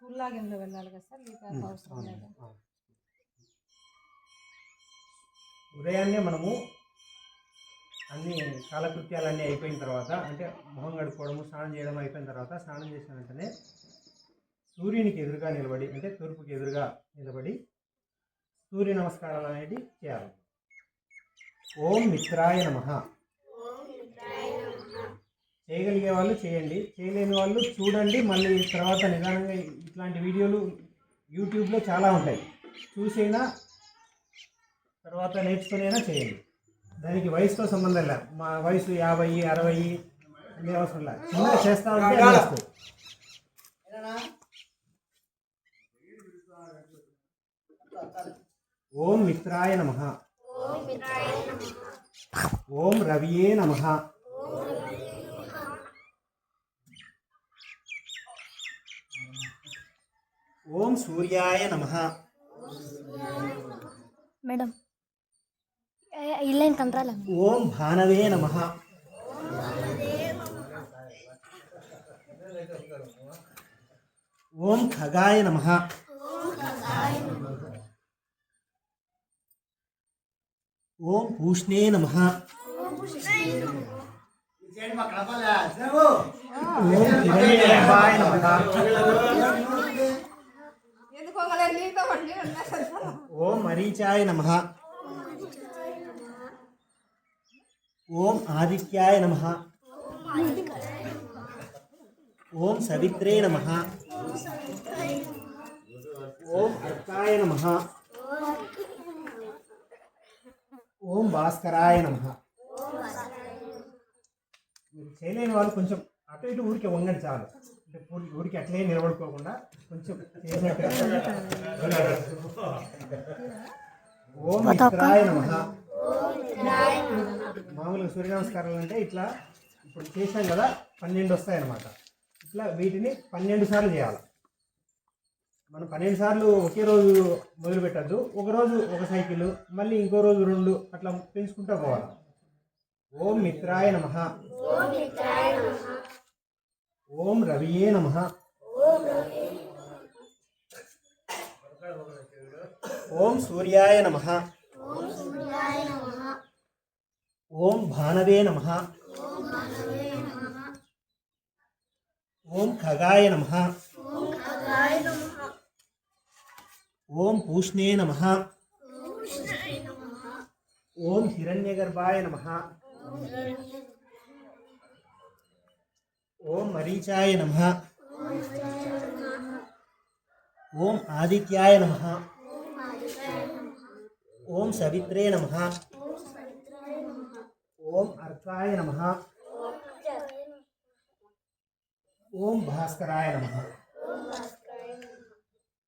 School లాగిన్లో వెళ్ళాలి కదా sir? మీకు అవసరం లేదు? ఉదయాన్నే మనము అన్ని కాలకృత్యాలన్నీ అయిపోయిన తర్వాత అంటే మొహం కడుక్కోవడము స్నానం చేయడం అయిపోయిన తర్వాత స్నానం చేసిన వెంటనే సూర్యునికి ఎదురుగా నిలబడి అంటే తూర్పుకి ఎదురుగా నిలబడి సూర్య నమస్కారాలు అనేది చేయాలి. ఓం మిత్రాయ నమ. చేయగలిగే వాళ్ళు చేయండి. చేయలేని వాళ్ళు చూడండి. మళ్ళీ తర్వాత నిదానంగా ఇట్లాంటి వీడియోలు యూట్యూబ్లో చాలా ఉంటాయి. చూసైనా తర్వాత నేర్చుకునేనా చేయండి. దానికి వయసుతో సంబంధం లేదు. మా వయసు యాభై అరవై అన్ని అవసరం లేదు. చిన్నగా చేస్తా ఉంటే వస్తాయి. ఓం మిత్రాయ నమ. ఓం రవియే నమ. ఓం సూర్యాయ నమ మేడం ఇల్లేం కంట్రాల ఓం భానవే నమ ఓం ఖగాయ నమ ఓం పూష్ణే నమ ఓం హిరణ్యగర్భాయ నమ ఎందుకో నీతో పట్టి ఉన్నా సరిపోదు ఆదిత్యాయ నమ. ఓం ఆదిత్యాయ నమ. ఓం సవిత్రే నమ. ఓం అర్కాయ నమ. ఓం భాస్కరాయ నమ. మీరు చేయలేని వాళ్ళు కొంచెం అటు ఇటు ఊరికే వంగండి చాలు. అంటే ఊరికి ఊరికి అట్లే నిలబడుకోకుండా కొంచెం ఓం మిత్రాయ నమ. మామూలుగా సూర్య నమస్కారాలు అంటే ఇట్లా ఇప్పుడు చేసాం కదా పన్నెండు వస్తాయన్నమాట. ఇట్లా వీటిని పన్నెండు సార్లు చేయాలి. మనం పన్నెండు సార్లు ఒకే రోజు మొదలు పెట్టద్దు. ఒక రోజు ఒక సైకిల్ మళ్ళీ ఇంకో రోజు రెండు అట్లా పెంచుకుంటూ పోవాలి. ఓం మిత్రాయ నమ. ఓం రవియే నమ. ఓం సూర్యాయ నమ ఓం భానవే నమ ఓం ఖగాయ నమ ఓం పూష్ణే నమ ఓం హిరణ్యగర్భాయ నమ ఓం మరీచాయ నమ ఓం ఆదిత్యాయ నమ ఓం సవిత్రే నమ. ఓం అర్థాయ నమ. ఓం భాస్కరాయ నమ.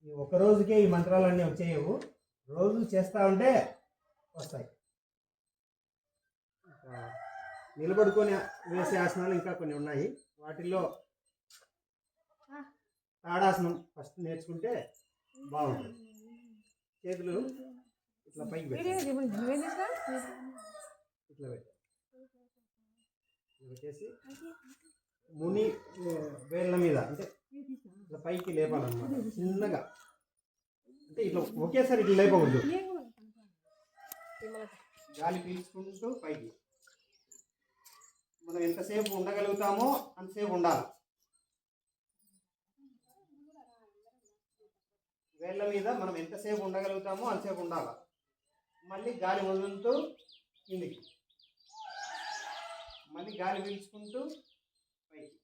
ఈ ఒక రోజుకే ఈ మంత్రాలన్నీ వచ్చేయవు. రోజు చేస్తూ ఉంటే వస్తాయి. నిలబడుకొని వేసే ఆసనాలు ఇంకా కొన్ని ఉన్నాయి. వాటిల్లో తాడాసనం ఫస్ట్ నేర్చుకుంటే బాగుంటుంది. చేతులు ఇట్లా పైకి? ఇట్లా? పెట్టు ఇట్లా పెట్టేసి ముని వేళ్ళ మీద అంటే ఇట్లా పైకి లేపాలన్నమాట. చిన్నగా. అంటే ఇట్లా ఒకేసారి ఇట్లా లేపకూడదు. గాలి పీల్చుకుంటూ పైకి. మనం ఎంతసేపు ఉండగలుగుతామో అంతసేపు ఉండాలి. వేళ్ళ మీద మనం ఎంతసేపు ఉండగలుగుతామో అంతసేపు ఉండాలి. మళ్ళీ గాలి వదులుతూ కిందికి. మళ్ళీ గాలి పీల్చుకుంటూ పైకి.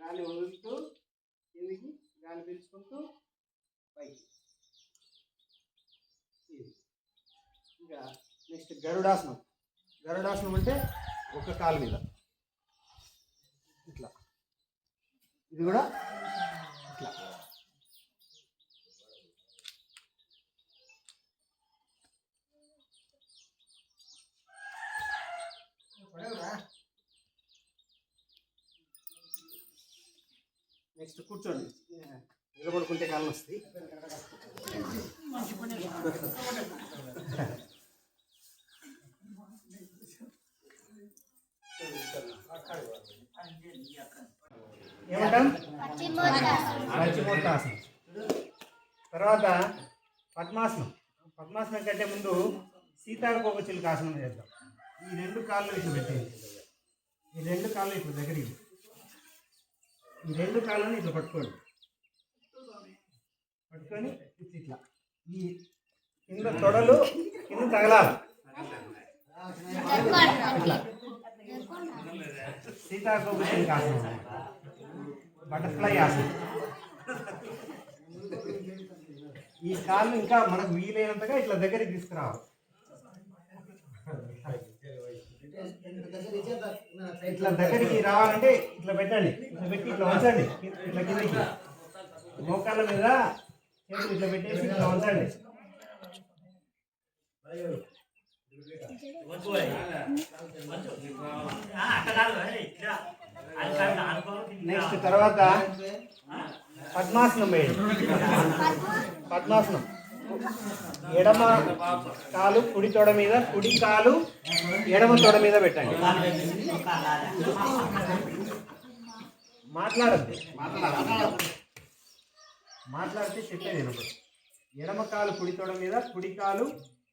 గాలి వదులుతూ కిందికి గాలి పీల్చుకుంటూ పైకి. ఇంకా నెక్స్ట్ గరుడాసనం. గరుడాసనం అంటే ఒక కాలు మీద. ఇట్లా. ఇది కూడా ఇట్లా. నెక్స్ట్ కూర్చోండి. నిలబడుకుంటే కాలం వస్తాయి ఏమంటాం? తర్వాత పద్మాసనం. పద్మాసనం కంటే ముందు సీతాకోక చిలుకాసనం చేద్దాం. ఈ రెండు కాళ్ళు ఇట్లా పెట్టేది ఈ రెండు కాళ్ళు ఇట్లా దగ్గరికి ఈ రెండు కాళ్ళని ఇట్లా పట్టుకోండి. పట్టుకొని ఇట్లా. ఈ కింద తొడలు కింద తగలాలి. ఇట్లా. సీతాకోక బటర్ఫ్లై ఆసనం ఈ కాళ్ళు ఇంకా మనకు వీలైనంతగా ఇట్లా దగ్గరికి తీసుకురావాలి. ఇట్లా దగ్గరికి రావాలంటే ఇట్లా పెట్టండి. ఇట్లా పెట్టి ఇట్లా ఉంచండి. ఇట్లా కిందకి. మోకాళ్ళ మీద చేతులు ఇట్లా పెట్టేసి ఇట్లా ఉంచండి. నెక్స్ట్ తర్వాత పద్మాసనం వేయండి. పద్మాసనం. ఎడమ కాలు కుడి తొడ మీద కుడి కాలు ఎడమ తొడ మీద పెట్టండి. మాట్లాడద్దు మాట్లాడితే చెప్పేది వినపడు ఎడమ కాలు కుడి తొడ మీద కుడి కాలు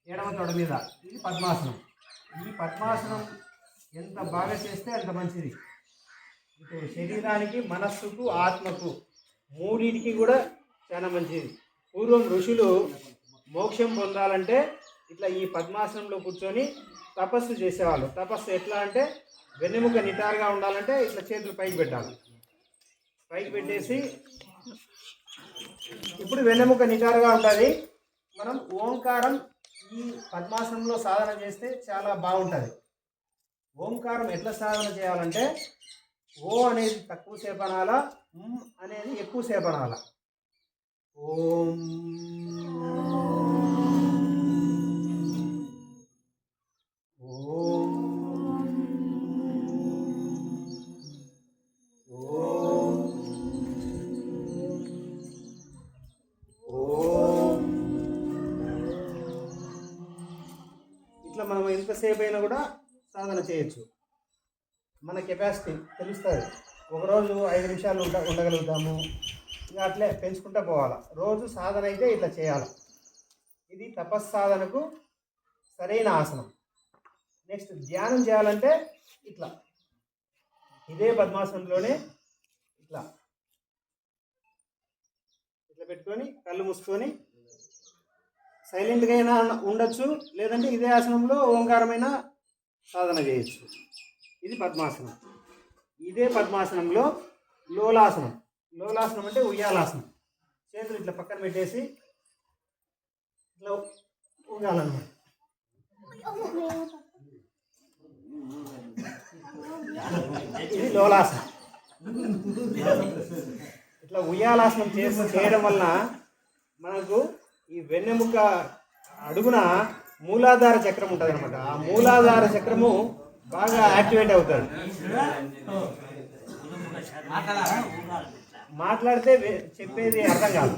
ఎడమ తొడ మీద. ఇది పద్మాసనం. ఈ పద్మాసనం ఎంత బాగా చేస్తే అంత మంచిది. ఇటు శరీరానికి మనస్సుకు ఆత్మకు మూడింటికి కూడా చాలా మంచిది. పూర్వం ఋషులు మోక్షం పొందాలంటే ఇట్లా ఈ పద్మాసనంలో కూర్చొని తపస్సు చేసేవాళ్ళు. తపస్సు ఎట్లా అంటే వెన్నెముక నిటారుగా ఉండాలంటే ఇట్లా చేతులు పైకి పెట్టాలి. పైకి పెట్టేసి ఇప్పుడు వెన్నెముక నిటారుగా ఉంటుంది మనం ఓంకారం ఈ పద్మాసనంలో సాధన చేస్తే చాలా బాగుంటుంది. ఓంకారం ఎట్లా సాధన చేయాలంటే ఓ అనేది తక్కువ సేపు అనాలా అనేది ఎక్కువ సేపు అనాలా ఓం. ఓం. ఓం ఓం ఇట్లా మనం ఎంతసేపు అయినా కూడా సాధన చేయొచ్చు. మన కెపాసిటీ తెలుస్తుంది. ఒకరోజు ఐదు నిమిషాలు ఉండ ఉండగలుగుతాము. అట్లే పెంచుకుంటూ పోవాలి. రోజు సాధన అయితే ఇట్లా చేయాలి. ఇది తపస్సాధనకు సరైన ఆసనం. నెక్స్ట్ ధ్యానం చేయాలంటే ఇట్లా. ఇదే పద్మాసనంలోనే ఇట్లా. ఇట్లా పెట్టుకొని కళ్ళు మూసుకొని సైలెంట్గా అయినా ఉండొచ్చు లేదంటే ఇదే ఆసనంలో ఓంకారమైన సాధన చేయొచ్చు. ఇది పద్మాసనం. ఇదే పద్మాసనంలో లోలాసనం. లోలాసనం అంటే ఉయ్యాలాసనం. చేతులు ఇట్లా పక్కన పెట్టేసి ఇట్లా ఊగాలన్నమాట. ఇది లోలాసనం. ఇట్లా ఉయ్యాలాసనం చేసి చేయడం వలన మనకు ఈ వెన్నెముక అడుగున మూలాధార చక్రం ఉంటుంది అనమాట ఆ మూలాధార చక్రము బాగా యాక్టివేట్ అవుతుంది. మాట్లాడితే చెప్పేది అర్థం కాదు.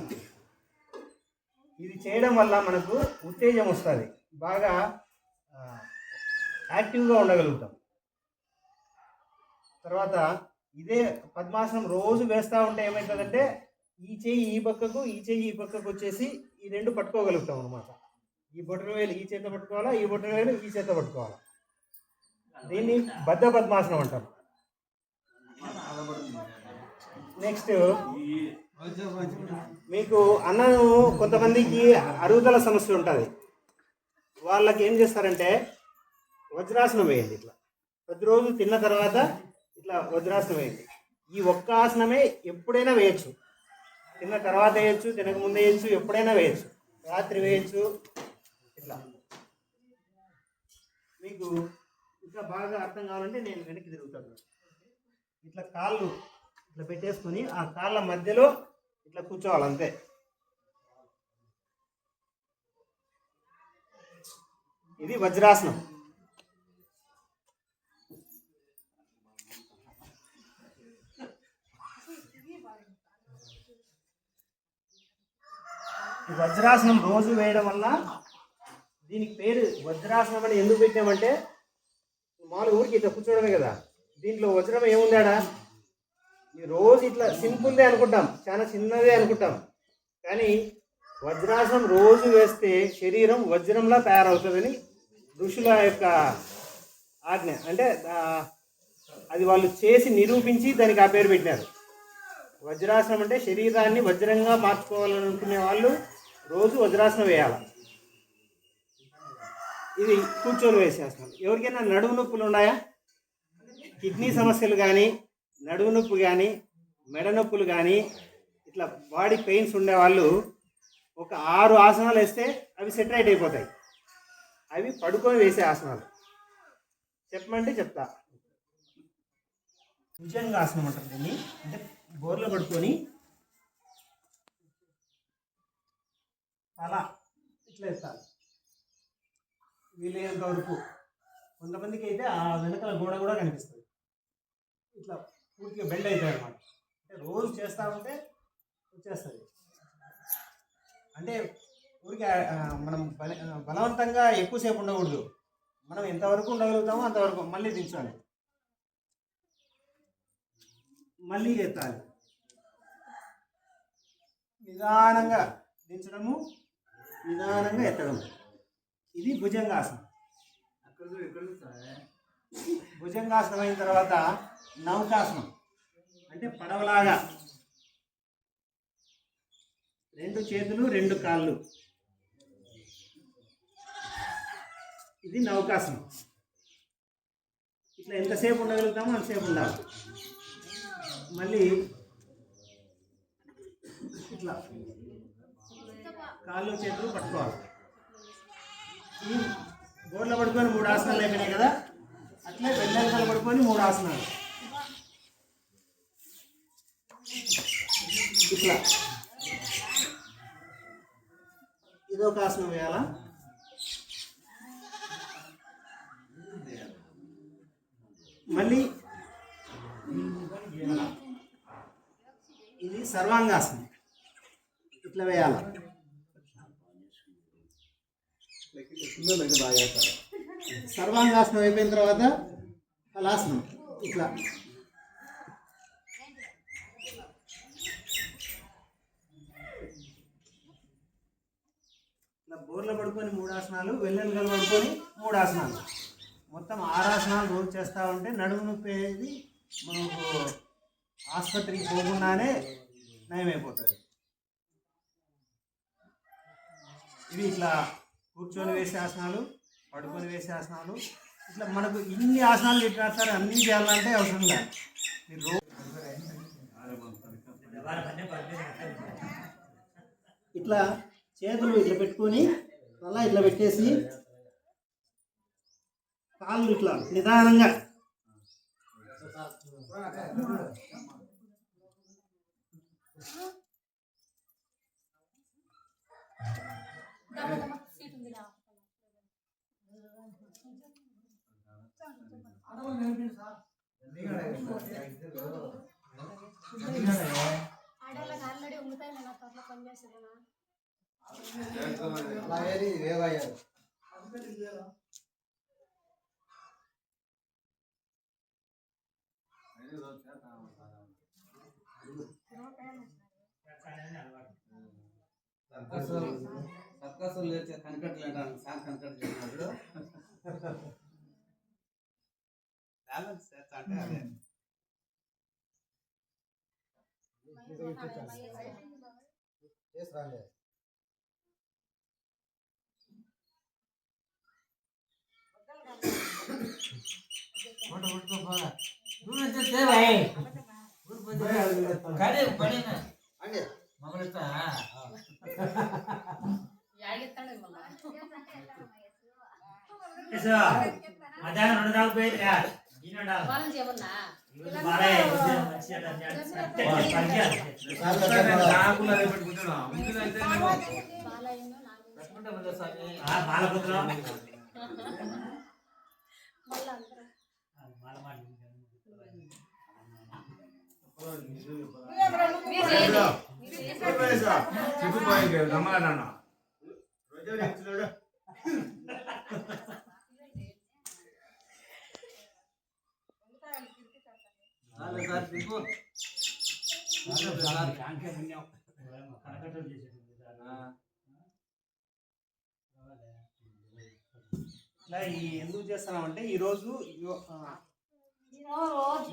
ఇది చేయడం వల్ల మనకు ఉత్తేజం వస్తుంది. బాగా యాక్టివ్గా ఉండగలుగుతాం. తర్వాత ఇదే పద్మాసనం రోజు వేస్తూ ఉంటే ఏమవుతుందంటే ఈ చెయ్యి ఈ పక్కకు ఈ చెయ్యి ఈ పక్కకు వచ్చేసి ఈ రెండు పట్టుకోగలుగుతాం అనమాట ఈ బొట్టన వేలు ఈ చేత పట్టుకోవాలా ఈ బొట్టన వేలు ఈ చేత పట్టుకోవాలా. దీన్ని బద్ధ పద్మాసనం అంటారు. నెక్స్ట్ మీకు అన్నం కొంతమందికి అరుగుదల సమస్య ఉంటుంది. వాళ్ళకి ఏం చేస్తారంటే వజ్రాసనం వేయండి ఇట్లా. ప్రతిరోజు తిన్న తర్వాత ఇట్లా వజ్రాసనం వేయండి. ఈ ఒక్క ఆసనమే ఎప్పుడైనా వేయచ్చు. తిన్న తర్వాత వేయచ్చు తినక ముందు వేయచ్చు ఎప్పుడైనా వేయచ్చు. రాత్రి వేయచ్చు ఇట్లా. మీకు ఇంకా బాగా అర్థం కావాలంటే నేను వెనక్కి తిరుగుతాను. ఇట్లా కాళ్ళు ఇట్లా పెట్టేసుకొని ఆ కాళ్ళ మధ్యలో ఇట్లా కూర్చోవాలి అంతే. ఇది వజ్రాసనం. ఈ వజ్రాసనం రోజు వేయడం వల్ల దీనికి పేరు వజ్రాసనం అని ఎందుకు పెట్టామంటే మామూలు ఊరికి ఇట్లా కూర్చోవడమే కదా. దీంట్లో వజ్రం ఏముందాడా ఈ రోజు ఇట్లా సింపుల్దే అనుకుంటాం. చాలా చిన్నదే అనుకుంటాం. కానీ వజ్రాసనం రోజు వేస్తే శరీరం వజ్రంలా తయారవుతుందని ఋషుల యొక్క ఆజ్ఞ. అంటే అది వాళ్ళు చేసి నిరూపించి దానికి ఆ పేరు పెట్టినారు. వజ్రాసనం అంటే శరీరాన్ని వజ్రంగా మార్చుకోవాలనుకునే వాళ్ళు రోజు వజ్రాసనం వేయాలి. ఇది కూర్చొని వేసేస్తాం. ఎవరికైనా నడుము నొప్పులు ఉన్నాయా? కిడ్నీ సమస్యలు కానీ నడుము నొప్పి కానీ మెడ నొప్పులు కానీ ఇట్లా బాడీ పెయిన్స్ ఉండేవాళ్ళు ఒక ఆరు ఆసనాలు వేస్తే అవి సెటరేట్ అయిపోతాయి. అవి పడుకొని వేసే ఆసనాలు. చెప్పమంటే చెప్తా. భుజంగాసనం అంటారు దీన్ని. అంటే బోర్లో పడుకొని తల ఇట్లా వేస్తారు వీలైనంత వరకు. కొంతమందికి అయితే ఆ వెనకాల గోడ కూడా కనిపిస్తుంది. ఇట్లా పూర్తిగా బెండ్ అవుతాయి అనమాట అంటే రోజు చేస్తూ ఉంటే వచ్చేస్తుంది. అంటే ఊరికి మనం బల బలవంతంగా ఎక్కువసేపు ఉండకూడదు. మనం ఎంతవరకు ఉండగలుగుతామో అంతవరకు మళ్ళీ దించాలి. మళ్ళీ ఎత్తాలి. నిదానంగా దించడము నిదానంగా ఎత్తడము. ఇది భుజంగాసనం. భుజంగాసనం అయిన తర్వాత నౌకాసనం. అంటే పడవలాగా. రెండు చేతులు రెండు కాళ్ళు. ఇది నౌకాసనం. ఇట్లా ఎంతసేపు ఉండగలుగుతామో అంతసేపు ఉండాలి. మళ్ళీ ఇట్లా కాళ్ళు చేతులు పట్టుకోవాలి. ఈ బోర్లో పడుకొని మూడు ఆసనాలు అయిపోయినాయి కదా. అట్లే వెల్లెలకలు పడుకొని మూడు ఆసనాలు. ఇట్లా. ఇదొక ఆసనం వేయాలా. మళ్ళీ ఇది సర్వాంగాసనం. ఇట్లా చేస్తారు సర్వాంగాసనం అయిపోయిన తర్వాత హలాసనం ఇట్లా. ఇట్లా బోర్లో పడుకొని మూడు ఆసనాలు వెల్లెలు పడుకొని మూడు ఆసనాలు. మొత్తం ఆరు ఆసనాలు రోజు చేస్తూ ఉంటే నడుము నొప్పి అనేది మనకు ఆసుపత్రికి పోకుండానే నయమైపోతుంది. ఇవి ఇట్లా కూర్చొని వేసే ఆసనాలు. పడుకొని వేసే ఆసనాలు. ఇట్లా మనకు ఇన్ని ఆసనాలు ఇట్లా సరే అన్నీ చేయాలంటే అవసరం లేదు. మీరు ఇట్లా చేతులు ఇట్లా పెట్టుకొని మళ్ళా ఇట్లా పెట్టేసి కాళ్ళు ఇట్లా నిదానంగా ఆడవాళ్ళకి ఆల్రెడీ ఉంగుతాయి నేను అట్లా పని లేచే అంటాను సార్ కనికట్లు బ్యాలెన్స్ చేస్తా అంటే అదే మధ్యాహ్నం రెండు దాకా పోయేది కాదు ఈనాడు వాళ్ళని చేయమన్నా బాలే మంచిగా బాలపుత్రం మీరు చేయండి మీరు చేసి సార్ దిగు కనకట్టలు చేసేది ఎందుకు చేస్తున్నామంటే ఈరోజు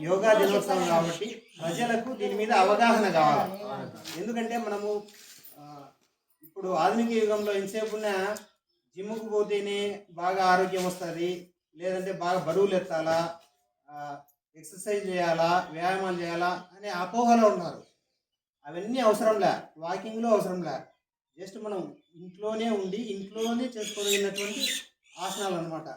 యోగా దినోత్సవం కాబట్టి ప్రజలకు దీని మీద అవగాహన కావాలి. ఎందుకంటే మనము ఇప్పుడు ఆధునిక యుగంలో ఎంతసేపు ఉన్న జిమ్కు పోతేనే బాగా ఆరోగ్యం వస్తుంది లేదంటే బాగా బరువులు ఎత్తాలా ఎక్సర్సైజ్ చేయాలా? వ్యాయామాలు చేయాలా? అనే అపోహలో ఉన్నారు. అవన్నీ అవసరంలే. వాకింగ్లో అవసరంలే. జస్ట్ మనం ఇంట్లోనే ఉండి ఇంట్లోనే చేసుకోగలిగినటువంటి ఆసనాలు అనమాట